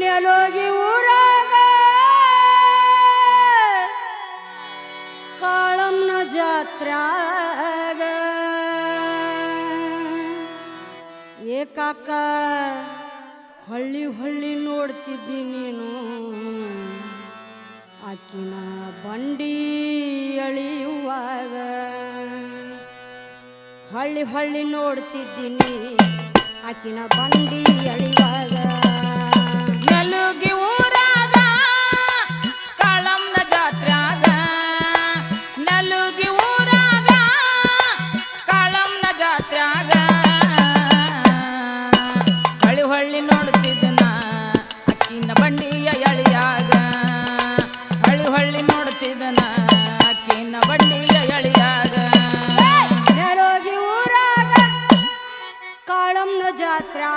ನೆಲೋಗಿ ಊರಾಗ ಕಾಳಮ್ಮನ ಜಾತ್ರಾಗ ಏಕಾಕ ಕಾಕ ಹೊಳ್ಳಿ ಹೊಳ್ಳಿ ನೋಡ್ತಿದ್ದಿ ನೀನು. ಆಕಿನ ಬಂಡಿ ಎಳೆಯುವಾಗ ಹೊಳ್ಳಿ ಹೊಳ್ಳಿ ನೋಡ್ತಿದ್ದೀನಿ ಆಕಿನ ಬಂಡಿ ಎಳೆಯುವ जात्रा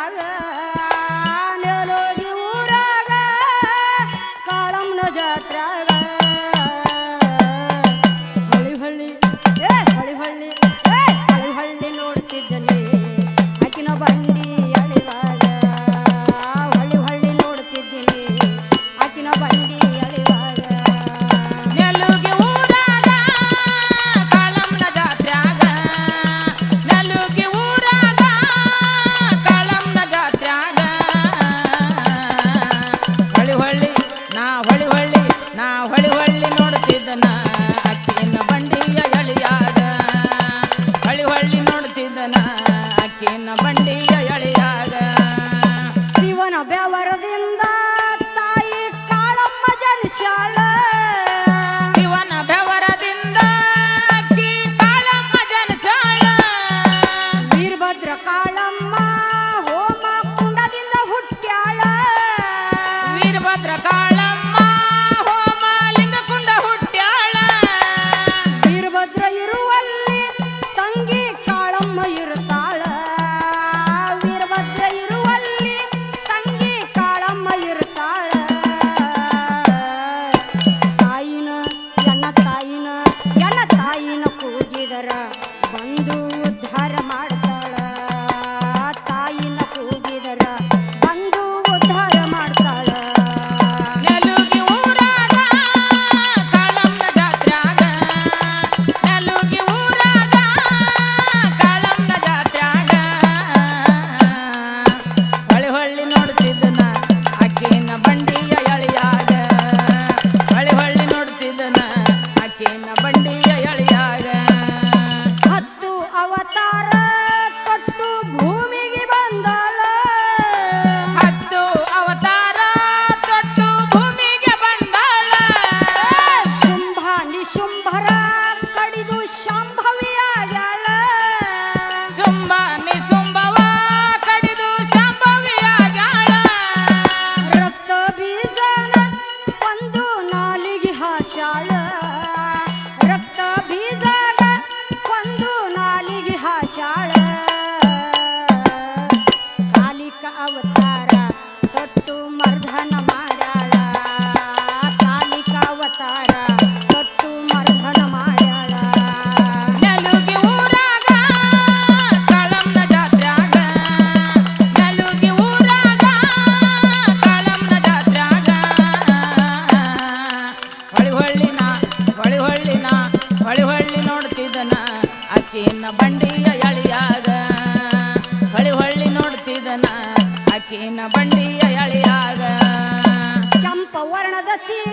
Now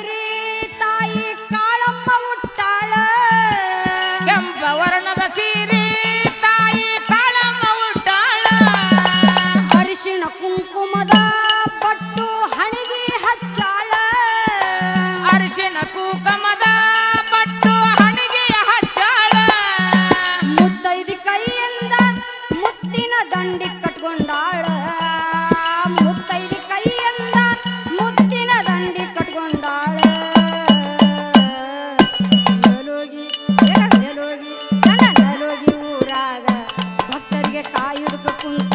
রে তাই caído que eu fui.